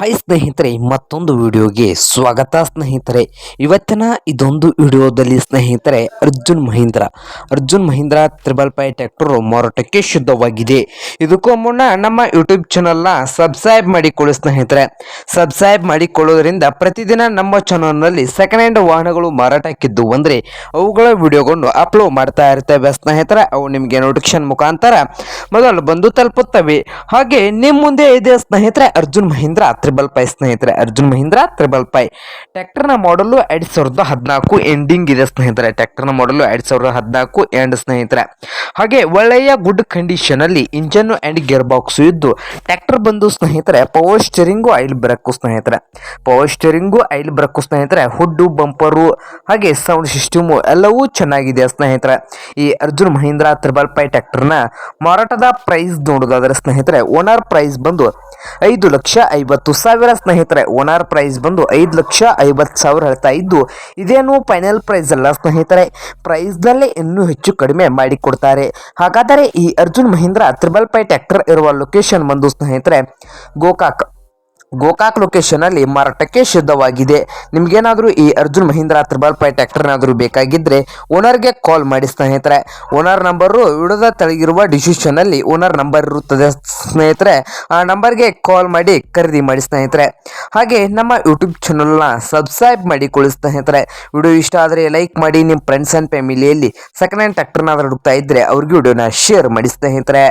Hi ಸ್ನೇಹಿತರೆ, ಮತ್ತೊಂದು ವಿಡಿಯೋಗೆ ಸ್ವಾಗತ ಸ್ನೇಹಿತರೆ. ಇವತ್ತಿನ ಇದೊಂದು ವಿಡಿಯೋದಲ್ಲಿ ಸ್ನೇಹಿತರೆ, Arjun Mahindra. Arjun Mahindra triple five tractor ಮಾರಾಟಕ್ಕೆ ಶುದ್ಧವಾಗಿದೆ. ಇದಕ್ಕೂ ಮುನ್ನ ನಮ್ಮ ಯೂಟ್ಯೂಬ್ ಚಾನಲ್ನ ಸಬ್ಸ್ಕ್ರೈಬ್ ಮಾಡಿಕೊಳ್ಳಿ ಸ್ನೇಹಿತರೆ. ಸಬ್ಸ್ಕ್ರೈಬ್ ಮಾಡಿಕೊಳ್ಳೋದ್ರಿಂದ ಪ್ರತಿದಿನ ನಮ್ಮ ಚಾನಲ್ನಲ್ಲಿ ಸೆಕೆಂಡ್ ಹ್ಯಾಂಡ್ ವಾಹನಗಳು ಮಾರಾಟಕ್ಕಿದ್ದು ಅಂದರೆ ಅವುಗಳ ವಿಡಿಯೋಗಳನ್ನು ಅಪ್ಲೋಡ್ ಮಾಡ್ತಾ ಇರ್ತೇವೆ ಸ್ನೇಹಿತರೆ. ಅವು ನಿಮಗೆ ನೋಟಿಫಿಕೇಶನ್ ಮುಖಾಂತರ ಮೊದಲು ಬಂದು ತಲುಪುತ್ತವೆ. ಹಾಗೆ ನಿಮ್ಮ ಮುಂದೆ ಇದೆ ಸ್ನೇಹಿತರೆ ಅರ್ಜುನ್ ಮಹೀಂದ್ರ ತ್ರಿಬಲ್ ಪೈ ಸ್ನೇಹಿತರೆ ಅರ್ಜುನ್ ಮಹೀಂದ್ರ ತ್ರಿಬಲ್ ಪೈ ನ ಮಾಡಲು ಎರಡ್ ಸಾವಿರದ ಹದಿನಾಲ್ಕು ಎಂಡಿಂಗ್ ಇದೆ ಸ್ನೇಹಿತರೆ. ಟ್ರ್ಯಾಕ್ಟರ್ನ ಮಾಡಲು ಎರಡ್ ಸಾವಿರದ ಹದಿನಾಲ್ಕು ಎಂಡ್ ಸ್ನೇಹಿತರೆ. ಹಾಗೆ ಒಳ್ಳೆಯ ಗುಡ್ ಕಂಡೀಷನ್ ಅಲ್ಲಿ ಇಂಜನ್ ಅಂಡ್ ಗೇರ್ ಬಾಕ್ಸ್ ಇದ್ದು ಟ್ರ್ಯಾಕ್ಟರ್ ಬಂದು ಸ್ನೇಹಿತರೆ ಪವರ್ ಸ್ಟೇರಿಂಗು ಐಲ್ ಬ್ರೇಕು ಸ್ನೇಹಿತರೆ. ಪವರ್ ಸ್ಟೇರಿಂಗು ಐಲ್ ಬ್ರೇಕು ಸ್ನೇಹಿತರೆ ಹುಡ್ಡು ಬಂಪರು ಹಾಗೆ ಸೌಂಡ್ ಸಿಸ್ಟಮು ಎಲ್ಲವೂ ಚೆನ್ನಾಗಿದೆ ಸ್ನೇಹಿತರೆ. ಈ ಅರ್ಜುನ್ ಮಹೀಂದ್ರ ತ್ರಿಬಲ್ ಪೈ ಟ್ರ್ಯಾಕ್ಟರ್ನ ಮಾರಾಟದ ಪ್ರೈಸ್ ನೋಡೋದಾದ್ರೆ ಸ್ನೇಹಿತರೆ ಓನರ್ ಪ್ರೈಸ್ ಬಂದು ಐದು ಲಕ್ಷ ಐವತ್ತು ಸಾವಿರ ಸ್ನೇಹಿತರೆ. ಓನರ್ ಪ್ರೈಸ್ ಬಂದು ಐದು ಲಕ್ಷ ಐವತ್ತು ಸಾವಿರ ಹೇಳ್ತಾ ಇದ್ದು, ಇದೇನು ಫೈನಲ್ ಪ್ರೈಸ್ ಅಲ್ಲ ಸ್ನೇಹಿತರೆ. ಪ್ರೈಸ್ನಲ್ಲೇ ಇನ್ನೂ ಹೆಚ್ಚು ಕಡಿಮೆ ಮಾಡಿಕೊಡ್ತಾರೆ. ಹಾಗಾದರೆ ಈ Arjun Mahindra triple five tractor ಇರುವ ಲೊಕೇಶನ್ ಬಂದು ಸ್ನೇಹಿತರೆ, ಗೋಕಾಕ್ ಗೋಕಾಕ್ ಲೊಕೇಶನ್ ಅಲ್ಲಿ ಮಾರಾಟಕ್ಕೆ ಸಿದ್ಧವಾಗಿದೆ ನಿಮ್ಗೇನಾದ್ರೂ ಈ Arjun Mahindra triple five tractor ಏನಾದರೂ ಬೇಕಾಗಿದ್ರೆ ಓನರ್ಗೆ ಕಾಲ್ ಮಾಡಿ ಸ್ನೇಹಿತರೆ. ಓನರ್ ನಂಬರು ವಿಡದ ತೆಳಗಿರುವ ಡಿಸಿಷನ್ ಅಲ್ಲಿ ಓನರ್ ನಂಬರ್ ಇರುತ್ತದೆ ಸ್ನೇಹಿತರೆ. ಆ ನಂಬರ್ಗೆ ಕಾಲ್ ಮಾಡಿ ಖರೀದಿ ಮಾಡಿ ಸ್ನೇಹಿತರೆ. ಹಾಗೆ ನಮ್ಮ ಯೂಟ್ಯೂಬ್ ಚಾನಲ್ನ ಸಬ್ಸ್ಕ್ರೈಬ್ ಮಾಡಿಕೊಳ್ಳಿ ಸ್ನೇಹಿತರೆ. ವಿಡಿಯೋ ಇಷ್ಟ ಆದರೆ ಲೈಕ್ ಮಾಡಿ ನಿಮ್ಮ ಫ್ರೆಂಡ್ಸ್ ಆ್ಯಂಡ್ ಫ್ಯಾಮಿಲಿಯಲ್ಲಿ ಸೆಕೆಂಡ್ ಹ್ಯಾಂಡ್ ಟ್ರ್ಯಾಕ್ಟರ್ನಾದ್ರೂ ಹುಡುಕ್ತಾ ಇದ್ರೆ ಅವ್ರಿಗೆ ವಿಡಿಯೋನ ಶೇರ್ ಮಾಡಿ ಸ್ನೇಹಿತರೆ.